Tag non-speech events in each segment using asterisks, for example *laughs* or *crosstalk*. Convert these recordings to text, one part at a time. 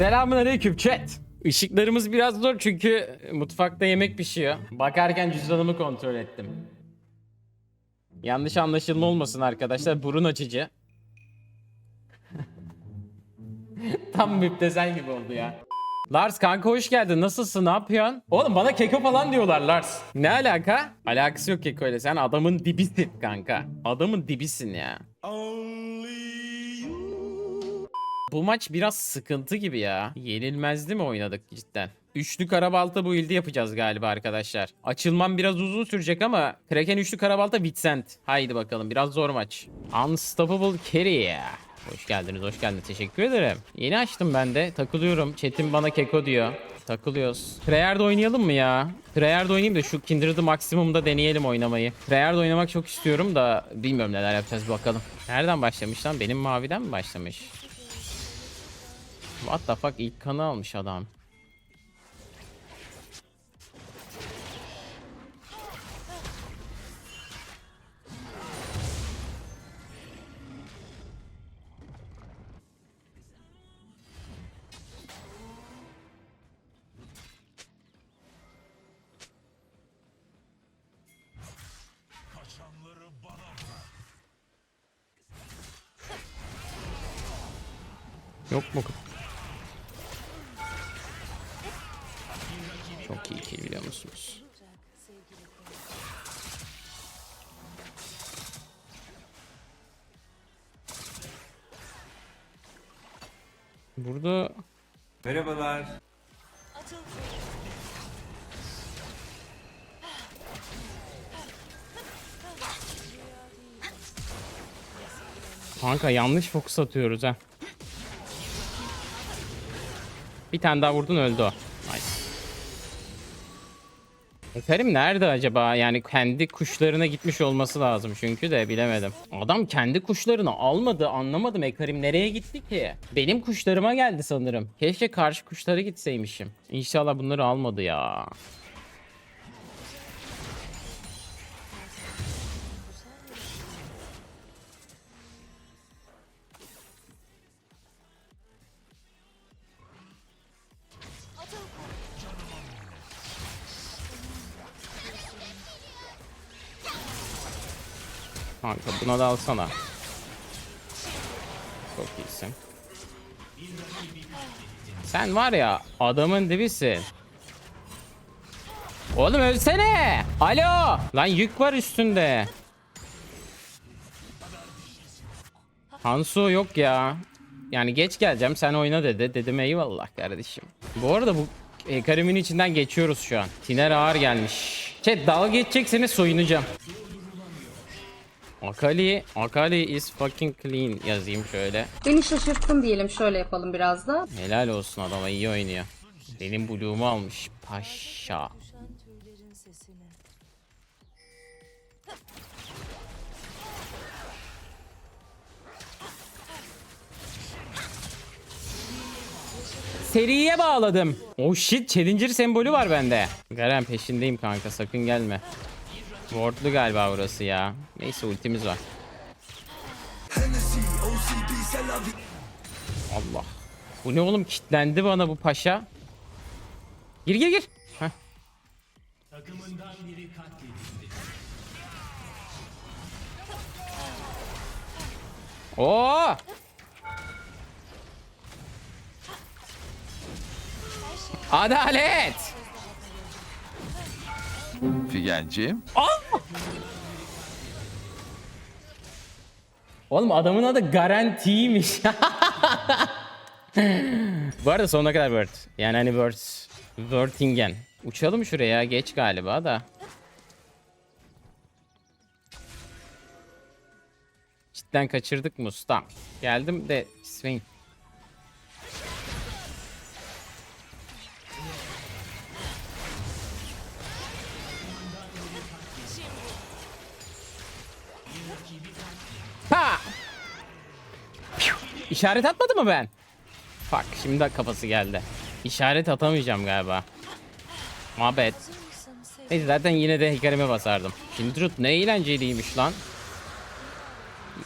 Selamun aleyküm chat. Işıklarımız biraz zor çünkü mutfakta yemek pişiyor. Bakarken cüzdanımı kontrol ettim. Yanlış anlaşılma olmasın arkadaşlar. Burun açıcı. *laughs* Tam müptezel gibi oldu ya. Lars kanka hoş geldin. Nasılsın? Ne yapıyorsun? Oğlum bana keko falan diyorlar Lars. Ne alaka? Alakası yok keko ile. Sen adamın dibisin kanka. Adamın dibisin ya. Bu maç biraz sıkıntı gibi ya. Yenilmezdi mi oynadık cidden? Üçlü karabalta bu ilde yapacağız galiba arkadaşlar. Açılmam biraz uzun sürecek ama Kraken üçlü karabalta Vincent. Haydi bakalım biraz zor maç. Unstoppable Carry. Hoş geldiniz hoş geldiniz teşekkür ederim. Yeni açtım ben de takılıyorum. Chat'im bana keko diyor. Takılıyoruz. Treyarch'da oynayalım mı ya? Treyarch'da oynayayım da şu Kindred'ı maksimumda deneyelim oynamayı. Treyarch'da oynamak çok istiyorum da bilmiyorum neler yapacağız bakalım. Nereden başlamış lan? Benim maviden mi başlamış? What the fuck ilk kanı almış adam. Yok mu? Çok iyi kill biliyor musunuz? Burada Merhabalar. kanka yanlış fokus atıyoruz ha. Bir tane daha vurdun öldü o. Nice. Eferim nerede acaba? Yani kendi kuşlarına gitmiş olması lazım çünkü de bilemedim. Adam kendi kuşlarını almadı anlamadım Ekarim nereye gitti ki? Benim kuşlarıma geldi sanırım. Keşke karşı kuşlara gitseymişim. İnşallah bunları almadı ya. Kanka buna da alsana. Çok iyisin. Sen var ya adamın dibisin. Oğlum ölsene. Alo. Lan yük var üstünde. Hansu yok ya. Yani geç geleceğim sen oyna dedi. Dedim eyvallah kardeşim. Bu arada bu e, karimin içinden geçiyoruz şu an. Tiner ağır gelmiş. Chat dalga geçecekseniz soyunacağım. Akali, Akali is fucking clean yazayım şöyle. Beni şaşırttın diyelim şöyle yapalım biraz da. Helal olsun adama iyi oynuyor. Benim blue'umu almış. Paşa. Seriye bağladım. Oh shit challenger sembolü var bende. Garen peşindeyim kanka sakın gelme. Wardlu galiba burası ya. Neyse ultimiz var. Allah. Bu ne oğlum kitlendi bana bu paşa. Gir gir gir. Heh. Oo! Adalet. Figenciğim. Oğlum adamın adı garantiymiş. *laughs* Bu arada sonuna kadar Word. Yani hani Word. Wordingen. Uçalım şuraya geç galiba da. Cidden kaçırdık mı ustam? Geldim de Swain. İşaret atmadı mı ben? Fuck şimdi kafası geldi. İşaret atamayacağım galiba. Mabet. Neyse zaten yine de Hikarim'e basardım. Kindred ne eğlenceliymiş lan.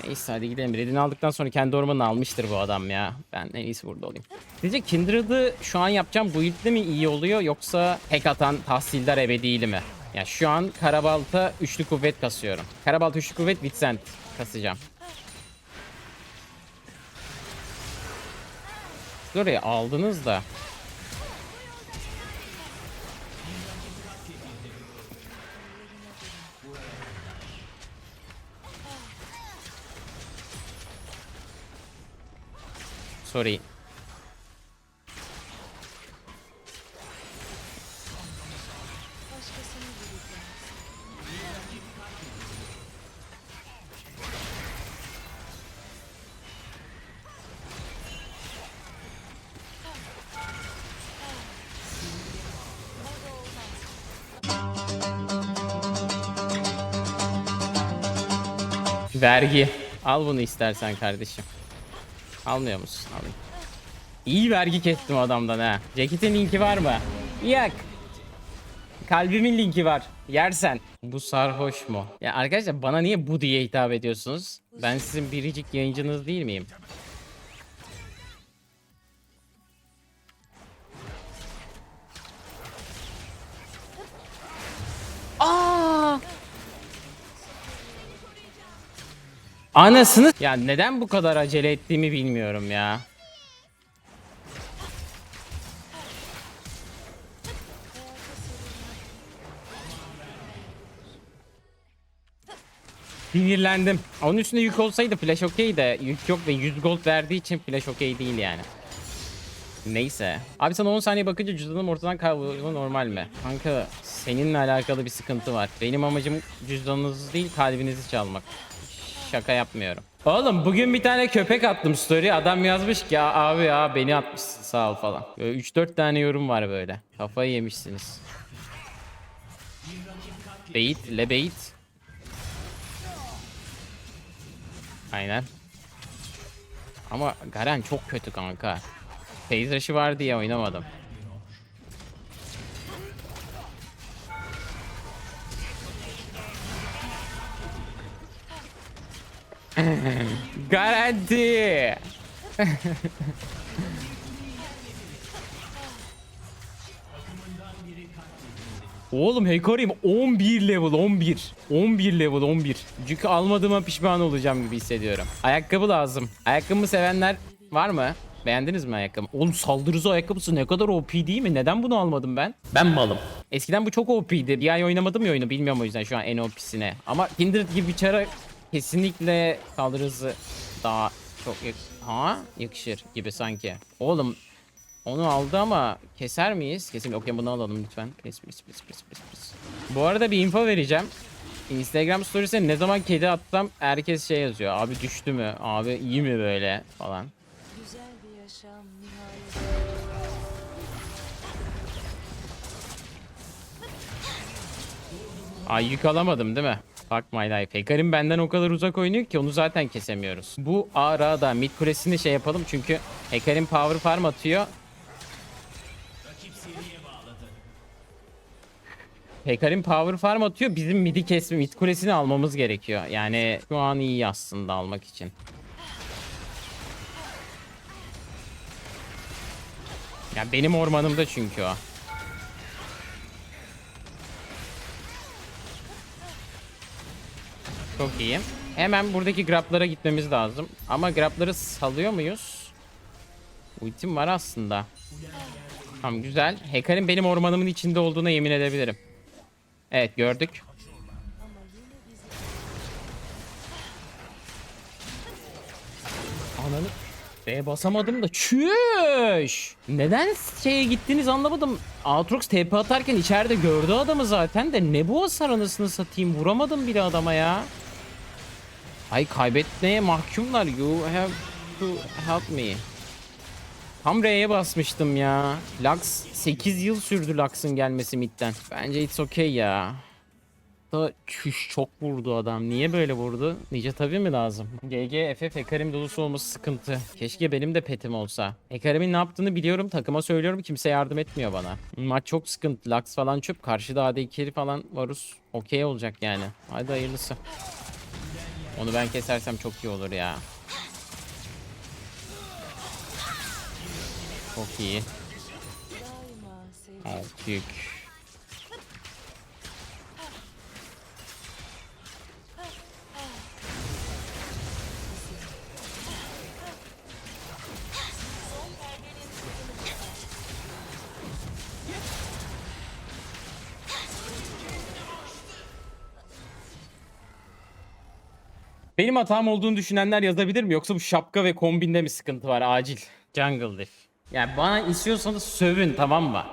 Neyse hadi gidelim. Red'ini aldıktan sonra kendi ormanını almıştır bu adam ya. Ben en iyisi burada olayım. Sizce Kindred'ı şu an yapacağım bu ilde mi iyi oluyor yoksa tek atan tahsildar ebedili mi? Ya şu an Karabalt'a üçlü kuvvet kasıyorum. Karabalt'a üçlü kuvvet Vincent kasacağım. Orayı aldınız da. Sorry. Vergi. Al bunu istersen kardeşim. Almıyor musun? Alayım. İyi vergi kestim adamdan ha. Ceketin linki var mı? Yak. Kalbimin linki var. Yersen. Bu sarhoş mu? Ya arkadaşlar bana niye bu diye hitap ediyorsunuz? Ben sizin biricik yayıncınız değil miyim? Anasını ya neden bu kadar acele ettiğimi bilmiyorum ya. Sinirlendim. Onun üstünde yük olsaydı flash okey de yük yok ve 100 gold verdiği için flash okey değil yani. Neyse. Abi sana 10 saniye bakınca cüzdanım ortadan kayboldu normal mi? Kanka seninle alakalı bir sıkıntı var. Benim amacım cüzdanınızı değil kalbinizi çalmak. Şaka yapmıyorum. Oğlum bugün bir tane köpek attım story. Adam yazmış ki "Ya abi ya beni atmışsın sağ ol falan. Böyle 3-4 tane yorum var böyle. Kafayı yemişsiniz. Bait, le bait. Aynen. Ama Garen çok kötü kanka. Phase rush'ı var diye oynamadım. Garanti. Oğlum Hekarim 11 level 11. 11 level 11. Çünkü almadığıma pişman olacağım gibi hissediyorum. Ayakkabı lazım. Ayakkabımı sevenler var mı? Beğendiniz mi ayakkabı? Oğlum saldırıcı ayakkabısı ne kadar OP değil mi? Neden bunu almadım ben? Ben malım. Eskiden bu çok OP'ydi. Bir ay oynamadım ya oyunu. Bilmiyorum o yüzden şu an en OP'sine. Ama Kindred gibi bir çara kesinlikle saldırı hızı daha çok yak ha yakışır gibi sanki. Oğlum onu aldı ama keser miyiz? Kesin okey bunu alalım lütfen. Please, please, please, please, please, please. Bu arada bir info vereceğim. Instagram stories'e ne zaman kedi atsam herkes şey yazıyor. Abi düştü mü? Abi iyi mi böyle falan. Güzel bir yaşam nihayet. Ay yük alamadım değil mi? Fuck my life. Hekarim benden o kadar uzak oynuyor ki onu zaten kesemiyoruz. Bu arada mid kulesini şey yapalım çünkü Hekarim power farm atıyor. Hekarim power farm atıyor. Bizim midi kesme mid kulesini almamız gerekiyor. Yani şu an iyi aslında almak için. Ya benim ormanımda çünkü o. Çok iyi. Hemen buradaki grablara gitmemiz lazım. Ama grabları salıyor muyuz? Ultim var aslında. Tamam güzel. Hekarim benim ormanımın içinde olduğuna yemin edebilirim. Evet gördük. Ananı B'ye basamadım da çüş. Neden şeye gittiniz anlamadım. Aatrox TP atarken içeride gördü adamı zaten de ne bu hasar anasını satayım vuramadım bile adama ya. Ay kaybetmeye mahkumlar. You have to help me. Tam R'ye basmıştım ya. Lux 8 yıl sürdü Lux'ın gelmesi midden. Bence it's okay ya. Da çüş çok vurdu adam. Niye böyle vurdu? Nice tabii mi lazım? GG FF Ekarim dolusu olması sıkıntı. Keşke benim de petim olsa. Ekarim'in ne yaptığını biliyorum. Takıma söylüyorum. Kimse yardım etmiyor bana. Maç çok sıkıntı. Lux falan çöp. Karşıda AD carry falan varus. Okey olacak yani. Hadi hayırlısı. Onu ben kesersem çok iyi olur ya. Çok iyi. Alt yük. Benim hatam olduğunu düşünenler yazabilir mi? Yoksa bu şapka ve kombinde mi sıkıntı var acil? Jungle Diff. Yani bana istiyorsanız sövün tamam mı?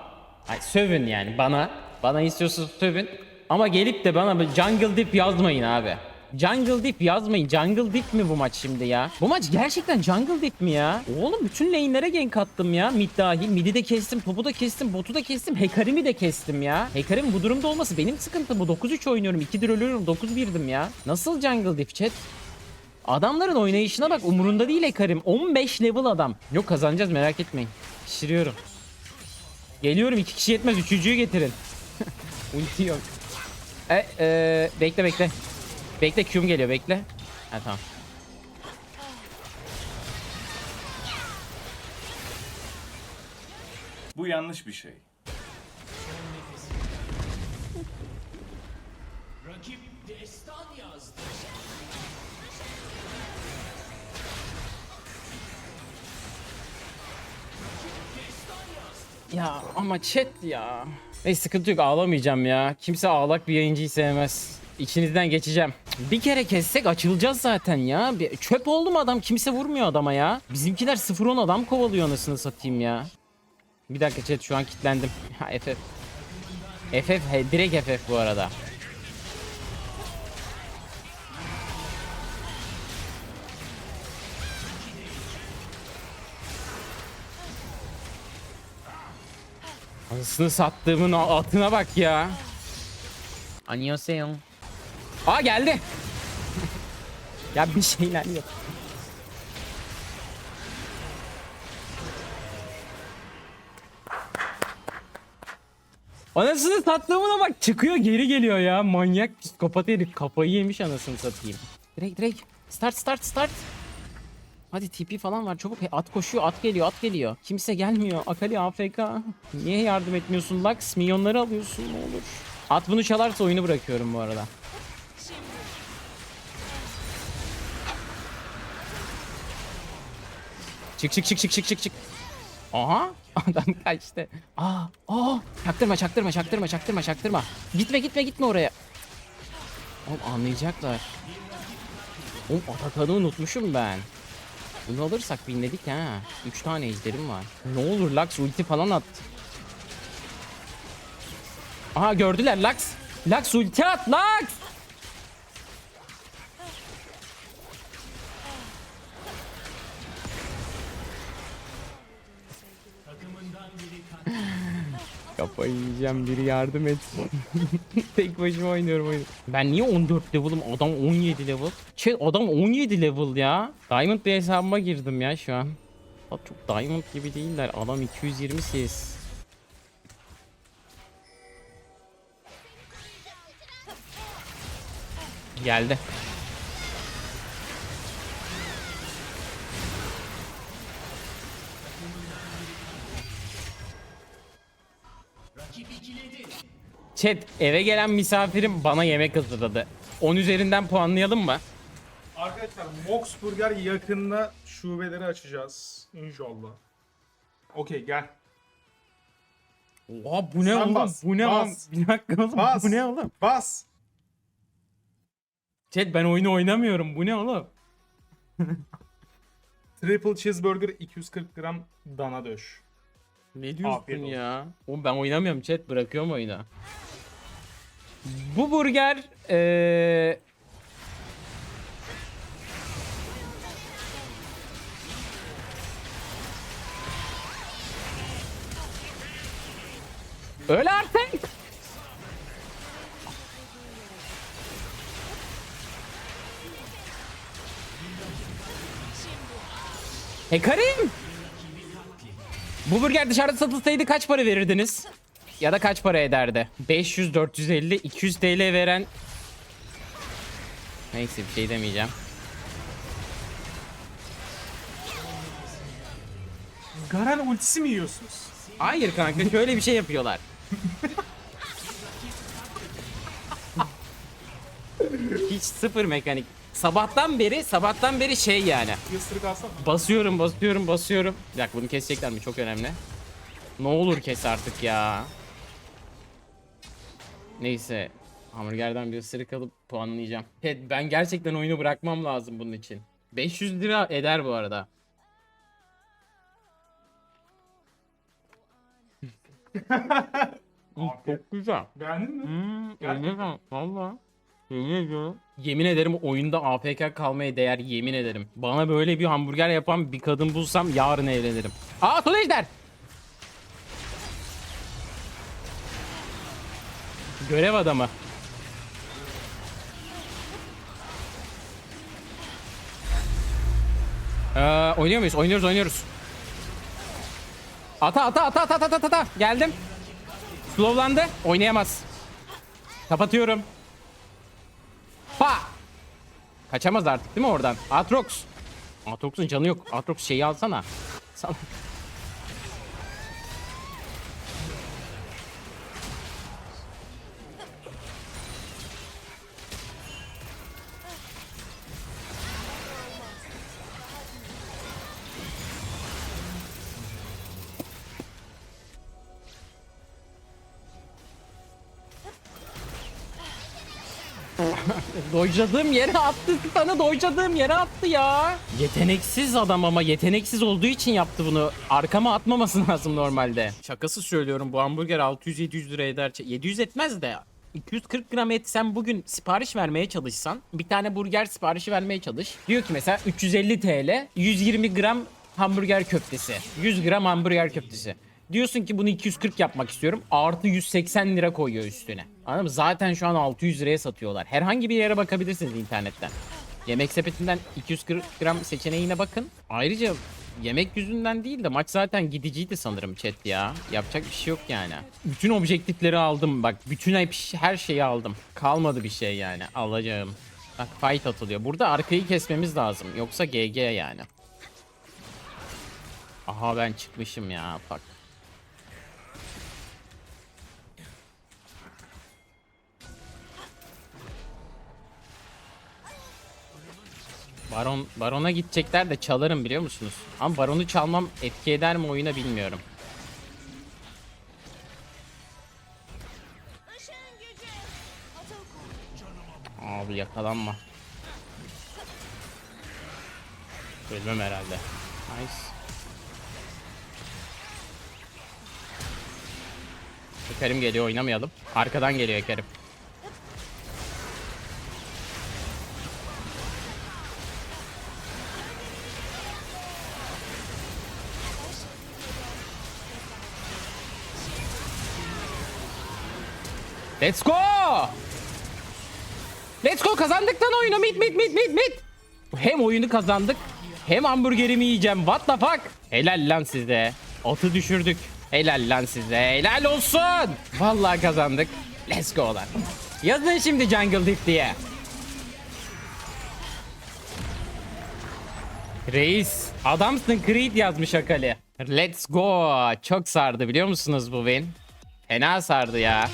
Ay sövün yani bana. Bana istiyorsanız sövün. Ama gelip de bana Jungle Diff yazmayın abi. Jungle Diff yazmayın. Jungle Diff mi bu maç şimdi ya? Bu maç gerçekten Jungle Diff mi ya? Oğlum bütün lane'lere gank attım ya. Mid dahil. Mid'i de kestim, topu da kestim, botu da kestim. Hecarim'i de kestim ya. Hecarim bu durumda olması benim sıkıntım bu. 9-3 oynuyorum. 2'dir ölüyorum. 9-1'dim ya. Nasıl Jungle Diff chat? Adamların oynayışına bak umurunda değil Ekarim. 15 level adam. Yok kazanacağız merak etmeyin. Pişiriyorum. Geliyorum iki kişi yetmez üçüncüyü getirin. *laughs* Ulti yok. E, e, bekle bekle. Bekle Q'm geliyor bekle. Ha tamam. Bu yanlış bir şey. Ya ama chat ya. Neyse sıkıntı yok ağlamayacağım ya. Kimse ağlak bir yayıncıyı sevmez. İçinizden geçeceğim. Bir kere kessek açılacağız zaten ya. Bir, çöp oldu mu adam? Kimse vurmuyor adama ya. Bizimkiler 0-10 adam kovalıyor anasını satayım ya. Bir dakika chat şu an kilitlendim. Ha FF. FF he, direkt FF bu arada. Anasını sattığımın altına bak ya. Annyeonghaseyo. Aa geldi. ya bir şeyler yok. Anasını sattığımına bak çıkıyor geri geliyor ya. Manyak psikopat herif kafayı yemiş anasını satayım. Direkt direkt start start start. Hadi TP falan var çabuk. At koşuyor, at geliyor, at geliyor. Kimse gelmiyor. Akali AFK. Niye yardım etmiyorsun Lux? Milyonları alıyorsun ne olur. At bunu çalarsa oyunu bırakıyorum bu arada. Çık çık çık çık çık çık çık. Aha *laughs* adam kaçtı. Aa, aa. Çaktırma çaktırma çaktırma çaktırma çaktırma. Gitme gitme gitme oraya. Oğlum anlayacaklar. Oğlum Atakan'ı unutmuşum ben. Bunu alırsak binledik ha. 3 tane ejderim var. Ne olur Lux ulti falan at. Aha gördüler Lux. Lux ulti at Lux. Kafayı yiyeceğim biri yardım etsin. *laughs* Tek başıma oynuyorum oyunu. Ben niye 14 level'ım? Adam 17 level. Şey adam 17 level ya. Diamond bir hesabıma girdim ya şu an. Çok Diamond gibi değiller. Adam 220 CS. Geldi. Chat eve gelen misafirim bana yemek hazırladı. 10 üzerinden puanlayalım mı? Arkadaşlar Mox Burger yakında şubeleri açacağız. İnşallah. Okey gel. Oha bu ne Sen oğlum? bas, bu ne bas. oğlum? Bir dakika oğlum. Bas. Bu ne oğlum? Bas. Chat ben oyunu oynamıyorum. Bu ne oğlum? *laughs* Triple Cheeseburger 240 gram dana döş. Ne diyorsun Afiyet olsun. ya? Oğlum ben oynamıyorum chat. Bırakıyorum oyunu. Bu burger eee Öyle artık. Hekarim. Bu burger dışarıda satılsaydı kaç para verirdiniz? Ya da kaç para ederdi? 500, 450, 200 TL veren Neyse bir şey demeyeceğim. Garen ultisi mi yiyorsunuz? Hayır kanka şöyle bir şey yapıyorlar. Hiç sıfır mekanik. Sabahtan beri, sabahtan beri şey yani. Alsana. Basıyorum, basıyorum, basıyorum. Bir dakika bunu kesecekler mi? Çok önemli. Ne olur kes artık ya. Neyse. Hamburgerden bir ısırık alıp puanlayacağım. Evet, ben gerçekten oyunu bırakmam lazım bunun için. 500 lira eder bu arada. *laughs* Çok güzel. Beğendin mi? Hmm, valla. Yemin ediyorum. Yemin ederim oyunda AFK kalmaya değer yemin ederim. Bana böyle bir hamburger yapan bir kadın bulsam yarın evlenirim. Aa Sol Ejder! Görev adamı. Ee, oynuyor muyuz? Oynuyoruz oynuyoruz. Ata ata ata ata ata ata. Geldim. Slowlandı. Oynayamaz. Kapatıyorum. Pa! Kaçamaz artık değil mi oradan? Atrox. Atrox'un canı yok. Atrox şeyi alsana. Sal- *laughs* Dojladığım yere attı. Sana dojladığım yere attı ya. Yeteneksiz adam ama yeteneksiz olduğu için yaptı bunu. Arkama atmaması *laughs* lazım normalde. Şakası söylüyorum bu hamburger 600-700 lira eder. 700 etmez de 240 gram et sen bugün sipariş vermeye çalışsan bir tane burger siparişi vermeye çalış. Diyor ki mesela 350 TL 120 gram hamburger köftesi. 100 gram hamburger köftesi. Diyorsun ki bunu 240 yapmak istiyorum. Artı 180 lira koyuyor üstüne. Anladın mı? Zaten şu an 600 liraya satıyorlar. Herhangi bir yere bakabilirsiniz internetten. Yemek sepetinden 240 gram seçeneğine bakın. Ayrıca yemek yüzünden değil de maç zaten gidiciydi sanırım chat ya. Yapacak bir şey yok yani. Bütün objektifleri aldım bak. Bütün hep- her şeyi aldım. Kalmadı bir şey yani. Alacağım. Bak fight atılıyor. Burada arkayı kesmemiz lazım. Yoksa GG yani. Aha ben çıkmışım ya. Fuck. Baron Baron'a gidecekler de çalarım biliyor musunuz? Ama Baron'u çalmam etki eder mi oyuna bilmiyorum. Abi yakalanma. Ölmem herhalde. Nice. Kerim geliyor oynamayalım. Arkadan geliyor Kerim. Let's go! Let's go kazandık lan oyunu mit mit mit mit mit. Hem oyunu kazandık hem hamburgerimi yiyeceğim. What the fuck? Helal lan size. Atı düşürdük. Helal lan size. Helal olsun. Vallahi kazandık. Let's go lan. Yazın şimdi Jungle Diff diye. Reis adamsın Creed yazmış Akali. Let's go. Çok sardı biliyor musunuz bu win? Fena sardı ya.